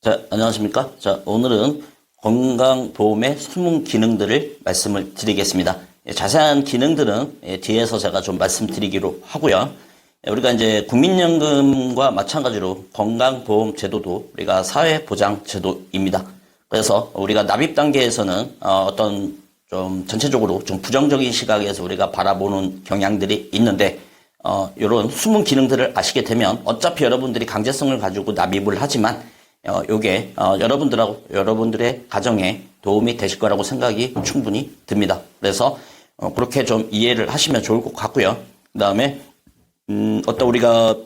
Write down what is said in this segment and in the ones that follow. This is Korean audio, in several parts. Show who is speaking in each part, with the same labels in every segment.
Speaker 1: 자, 안녕하십니까? 자, 오늘은 건강보험의 숨은 기능들을 말씀을 드리겠습니다. 예, 자세한 기능들은 예, 뒤에서 제가 좀 말씀드리기로 하고요. 예, 우리가 이제 국민연금과 마찬가지로 건강보험 제도도 우리가 사회보장 제도입니다. 그래서 우리가 납입 단계에서는 어, 어떤 좀 전체적으로 좀 부정적인 시각에서 우리가 바라보는 경향들이 있는데 어, 이런 숨은 기능들을 아시게 되면 어차피 여러분들이 강제성을 가지고 납입을 하지만 어, 요게 어, 여러분들하고 여러분들의 가정에 도움이 되실 거라고 생각이 충분히 듭니다. 그래서 어, 그렇게 좀 이해를 하시면 좋을 것 같고요. 그다음에 음, 어떤 우리가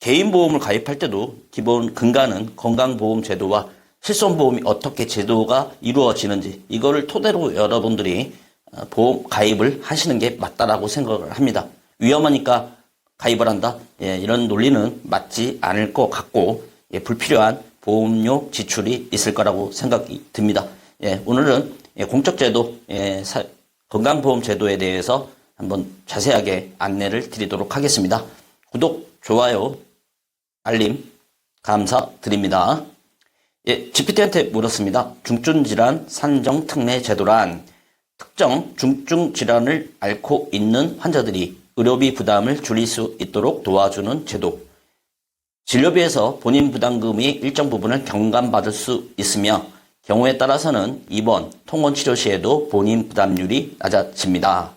Speaker 1: 개인 보험을 가입할 때도 기본 근간은 건강보험 제도와 실손보험이 어떻게 제도가 이루어지는지 이거를 토대로 여러분들이 어, 보험 가입을 하시는 게 맞다라고 생각을 합니다. 위험하니까 가입을 한다. 예, 이런 논리는 맞지 않을 것 같고 예, 불필요한 보험료 지출이 있을 거라고 생각이 듭니다. 예, 오늘은 예, 공적제도 예, 사- 건강보험 제도에 대해서 한번 자세하게 안내를 드리도록 하겠습니다. 구독, 좋아요, 알림 감사드립니다. 예, GPT한테 물었습니다. 중증 질환 산정 특례 제도란 특정 중증 질환을 앓고 있는 환자들이 의료비 부담을 줄일 수 있도록 도와주는 제도. 진료비에서 본인 부담금이 일정 부분을 경감받을 수 있으며 경우에 따라서는 입원, 통원 치료 시에도 본인 부담률이 낮아집니다.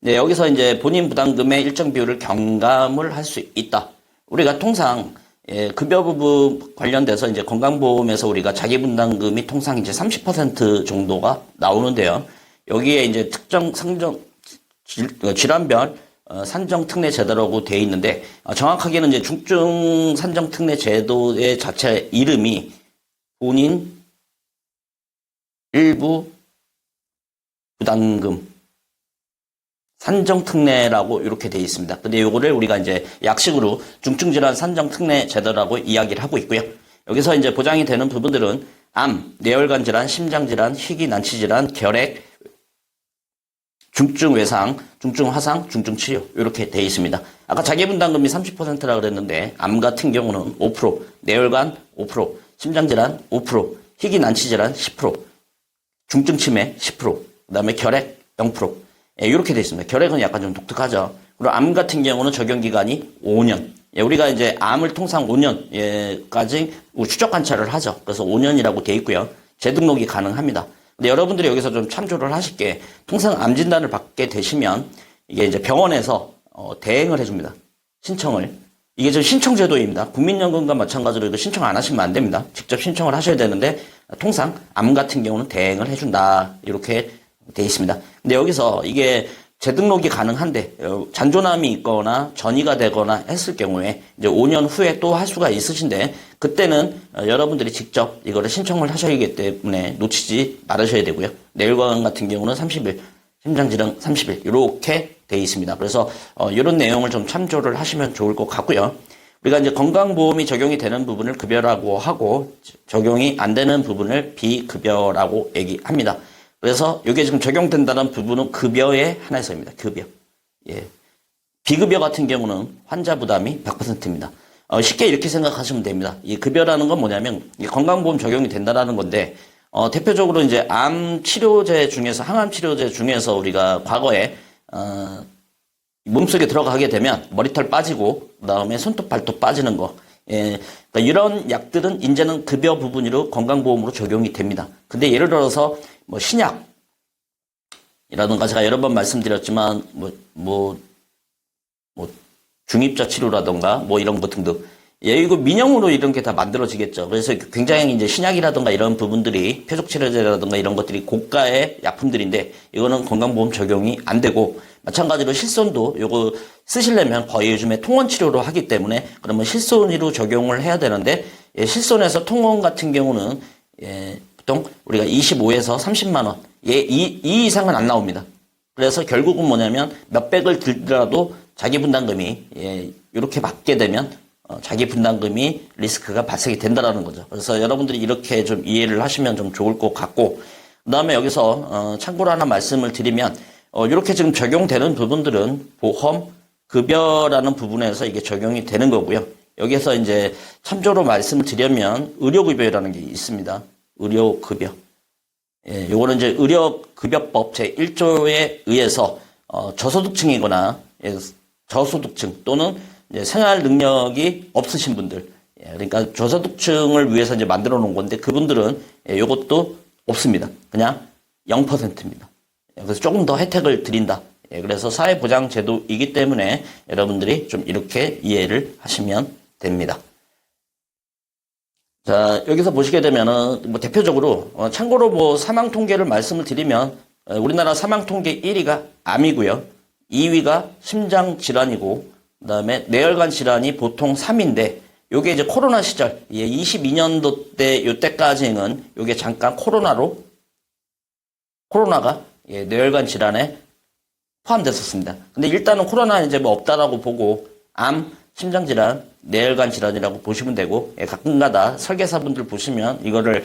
Speaker 1: 네, 여기서 이제 본인 부담금의 일정 비율을 경감을 할 수 있다. 우리가 통상 예, 급여 부분 관련돼서 이제 건강보험에서 우리가 자기 분담금이 통상 이제 30% 정도가 나오는데요. 여기에 이제 특정 상정 질- 어, 질환별 어, 산정 특례 제도라고 되어 있는데 어, 정확하게는 이제 중증 산정 특례 제도의 자체 이름이 본인 일부 부담금 산정 특례라고 이렇게 되어 있습니다. 근데 요거를 우리가 이제 약식으로 중증 질환 산정 특례 제도라고 이야기를 하고 있고요. 여기서 이제 보장이 되는 부분들은 암, 뇌혈관 질환, 심장 질환, 희귀 난치 질환, 결핵, 중증 외상, 중증 화상, 중증 치료 이렇게 되어 있습니다. 아까 자기 분담금이 30%라 그랬는데 암 같은 경우는 5%, 뇌혈관 5%, 심장 질환 5%, 희귀 난치 질환 10%, 중증 치매 10%, 그다음에 결핵 0%. 예, 이렇게 되어 있습니다. 결핵은 약간 좀 독특하죠. 그리고 암 같은 경우는 적용 기간이 5년. 예, 우리가 이제 암을 통상 5년까지 추적 관찰을 하죠. 그래서 5년이라고 되어 있고요. 재등록이 가능합니다. 근데 여러분들이 여기서 좀 참조를 하실 게 통상 암 진단을 받게 되시면 이게 이제 병원에서 어, 대행을 해줍니다. 신청을. 이게 좀 신청 제도입니다. 국민연금과 마찬가지로 이거 신청 안 하시면 안 됩니다. 직접 신청을 하셔야 되는데 통상 암 같은 경우는 대행을 해준다. 이렇게 돼 있습니다. 근데 여기서 이게 재등록이 가능한데 어, 잔존암이 있거나 전이가 되거나 했을 경우에 이제 5년 후에 또 할 수가 있으신데 그때는 어, 여러분들이 직접 이거를 신청을 하셔야 하기 때문에 놓치지 말으셔야 되고요. 뇌혈관 같은 경우는 30일, 심장질환 30일 이렇게 돼 있습니다. 그래서 어, 이런 내용을 좀 참조를 하시면 좋을 것 같고요. 우리가 이제 건강보험이 적용이 되는 부분을 급여라고 하고 적용이 안 되는 부분을 비급여라고 얘기합니다. 그래서 이게 지금 적용된다는 부분은 급여의 하나에서입니다. 급여. 예. 비급여 같은 경우는 환자 부담이 100%입니다. 어, 쉽게 이렇게 생각하시면 됩니다. 이 급여라는 건 뭐냐면 이 건강보험 적용이 된다라는 건데 어, 대표적으로 이제 암 치료제 중에서 항암 치료제 중에서 우리가 과거에 어, 몸속에 들어가게 되면 머리털 빠지고 그다음에 손톱 발톱 빠지는 거 예, 그러니까 이런 약들은 이제는 급여 부분으로 건강보험으로 적용이 됩니다. 근데 예를 들어서 뭐 신약 이라든가 제가 여러 번 말씀드렸지만 뭐 뭐 뭐 중입자 치료라든가 뭐 이런 것 등등 예, 이거 민영으로 이런 게 다 만들어지겠죠. 그래서 굉장히 이제 신약이라든가 이런 부분들이 표적 치료제라든가 이런 것들이 고가의 약품들인데 이거는 건강보험 적용이 안 되고 마찬가지로 실손도 요거 쓰시려면 거의 요즘에 통원 치료로 하기 때문에 그러면 실손으로 적용을 해야 되는데 예, 실손에서 통원 같은 경우는 예, 보통 우리가 25에서 30만 원, 예, 이, 이 이상은 안 나옵니다. 그래서 결국은 뭐냐면 몇 백을 들더라도 자기 분담금이 예, 이렇게 받게 되면 어, 자기 분담금이 리스크가 발생이 된다라는 거죠. 그래서 여러분들이 이렇게 좀 이해를 하시면 좀 좋을 것 같고 그 다음에 여기서 어, 참고로 하나 말씀을 드리면 어, 이렇게 지금 적용되는 부분들은 보험 급여라는 부분에서 이게 적용이 되는 거고요. 여기서 이제 참조로 말씀을 드리면 의료급여라는 게 있습니다. 의료급여. 예, 요거는 이제 의료급여법 제1조에 의해서 어, 저소득층이거나 예, 저소득층 또는 생활 능력이 없으신 분들, 예, 그러니까 저소득층을 위해서 이제 만들어 놓은 건데 그분들은 예, 요것도 없습니다. 그냥 0%입니다. 예, 그래서 조금 더 혜택을 드린다. 예, 그래서 사회보장제도이기 때문에 여러분들이 좀 이렇게 이해를 하시면 됩니다. 자, 여기서 보시게 되면은, 뭐, 대표적으로, 어, 참고로 뭐, 사망 통계를 말씀을 드리면, 어, 우리나라 사망 통계 1위가 암이고요. 2위가 심장 질환이고, 그 다음에 뇌혈관 질환이 보통 3위인데, 요게 이제 코로나 시절, 예, 22년도 때, 요때까지는 요게 잠깐 코로나로, 코로나가, 예, 뇌혈관 질환에 포함됐었습니다. 근데 일단은 코로나 이제 뭐 없다라고 보고, 암, 심장질환, 뇌혈관 질환이라고 보시면 되고 예, 가끔가다 설계사분들 보시면 이거를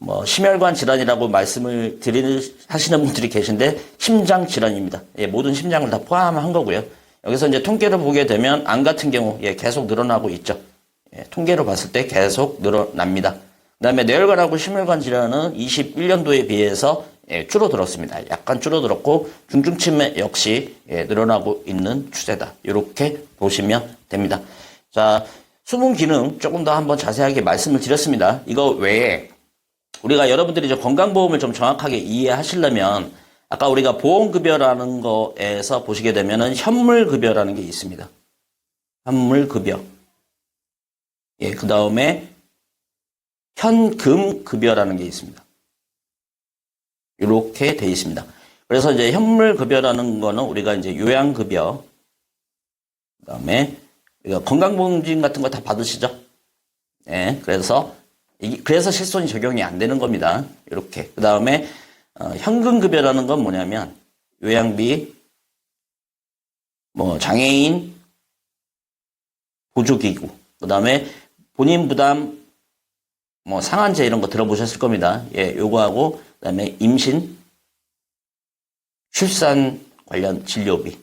Speaker 1: 뭐 심혈관 질환이라고 말씀을 드리는 하시는 분들이 계신데 심장 질환입니다. 예, 모든 심장을 다 포함한 거고요. 여기서 이제 통계를 보게 되면 암 같은 경우 예, 계속 늘어나고 있죠. 예, 통계로 봤을 때 계속 늘어납니다. 그다음에 뇌혈관하고 심혈관 질환은 21년도에 비해서 예, 줄어들었습니다. 약간 줄어들었고 중증 치매 역시 예, 늘어나고 있는 추세다. 이렇게 보시면 됩니다. 자, 숨은 기능 조금 더 한번 자세하게 말씀을 드렸습니다. 이거 외에 우리가 여러분들이 이제 건강보험을 좀 정확하게 이해하시려면 아까 우리가 보험급여라는 거에서 보시게 되면은 현물급여라는 게 있습니다. 현물급여. 예, 그 다음에 현금급여라는 게 있습니다. 이렇게 돼 있습니다. 그래서 이제 현물급여라는 거는 우리가 이제 요양급여, 그 다음에 건강보험진 같은 거 다 받으시죠? 네, 그래서, 이- 그래서 실손이 적용이 안 되는 겁니다. 이렇게. 그 다음에, 어, 현금급여라는 건 뭐냐면, 요양비, 뭐, 장애인, 보조기구, 그 다음에 본인 부담, 뭐, 상한제 이런 거 들어보셨을 겁니다. 예, 요거하고, 그 다음에 임신, 출산 관련 진료비,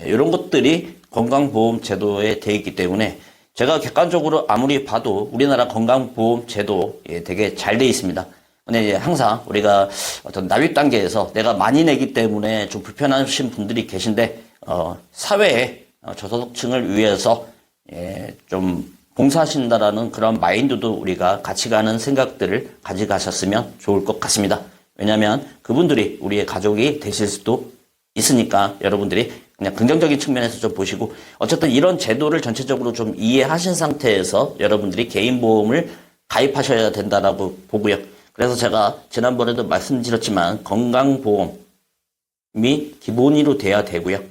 Speaker 1: 예, 이런 것들이 건강보험 제도에 돼 있기 때문에 제가 객관적으로 아무리 봐도 우리나라 건강보험 제도 예, 되게 잘 돼 있습니다. 근데 항상 우리가 어떤 납입 단계에서 내가 많이 내기 때문에 좀 불편하신 분들이 계신데 어, 사회에 어, 저소득층을 위해서 예, 좀 봉사하신다라는 그런 마인드도 우리가 같이 가는 생각들을 가져가셨으면 좋을 것 같습니다. 왜냐하면 그분들이 우리의 가족이 되실 수도 있으니까 여러분들이 그냥 긍정적인 측면에서 좀 보시고 어쨌든 이런 제도를 전체적으로 좀 이해하신 상태에서 여러분들이 개인 보험을 가입하셔야 된다라고 보고요. 그래서 제가 지난번에도 말씀드렸지만 건강보험이 기본으로 돼야 되고요.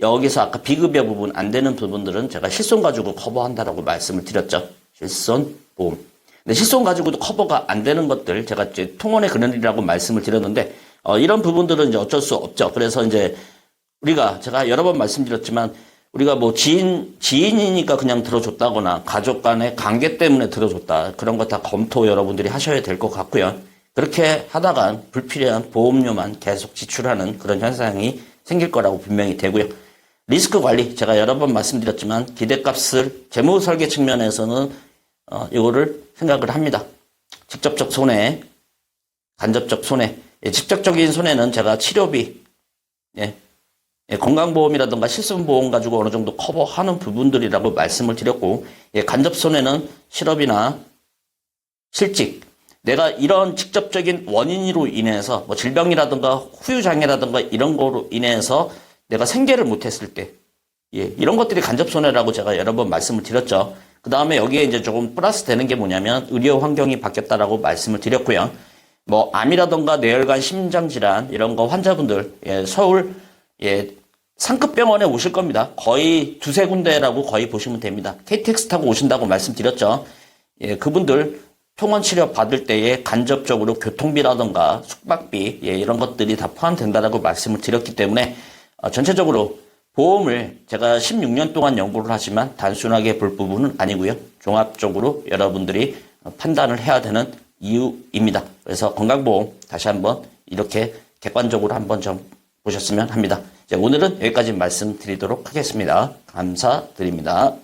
Speaker 1: 여기서 아까 비급여 부분 안 되는 부분들은 제가 실손 가지고 커버한다라고 말씀을 드렸죠. 실손 보험. 근데 실손 가지고도 커버가 안 되는 것들 제가 이제 통원의 근원이라고 말씀을 드렸는데 어, 이런 부분들은 이제 어쩔 수 없죠. 그래서 이제 우리가 제가 여러 번 말씀드렸지만 우리가 뭐 지인 지인이니까 그냥 들어줬다거나 가족 간의 관계 때문에 들어줬다 그런 거 다 검토 여러분들이 하셔야 될 것 같고요. 그렇게 하다간 불필요한 보험료만 계속 지출하는 그런 현상이 생길 거라고 분명히 되고요. 리스크 관리 제가 여러 번 말씀드렸지만 기대값을 재무 설계 측면에서는 어, 이거를 생각을 합니다. 직접적 손해, 간접적 손해. 예, 직접적인 손해는 제가 치료비, 예, 예, 건강보험이라든가 실손보험 가지고 어느 정도 커버하는 부분들이라고 말씀을 드렸고, 예, 간접 손해는 실업이나 실직, 내가 이런 직접적인 원인으로 인해서 뭐 질병이라든가 후유장애라든가 이런 거로 인해서 내가 생계를 못했을 때, 예, 이런 것들이 간접 손해라고 제가 여러 번 말씀을 드렸죠. 그 다음에 여기에 이제 조금 플러스 되는 게 뭐냐면 의료 환경이 바뀌었다라고 말씀을 드렸고요. 뭐 암이라든가 뇌혈관 심장 질환 이런 거 환자분들 예, 서울 예, 상급 병원에 오실 겁니다. 거의 두세 군데라고 거의 보시면 됩니다. KTX 타고 오신다고 말씀드렸죠. 예, 그분들 통원 치료 받을 때에 간접적으로 교통비라든가 숙박비 예, 이런 것들이 다 포함된다라고 말씀을 드렸기 때문에 어, 전체적으로 보험을 제가 16년 동안 연구를 하지만 단순하게 볼 부분은 아니고요. 종합적으로 여러분들이 어, 판단을 해야 되는 이유입니다. 그래서 건강보험 다시 한번 이렇게 객관적으로 한번 좀 보셨으면 합니다. 오늘은 여기까지 말씀드리도록 하겠습니다. 감사드립니다.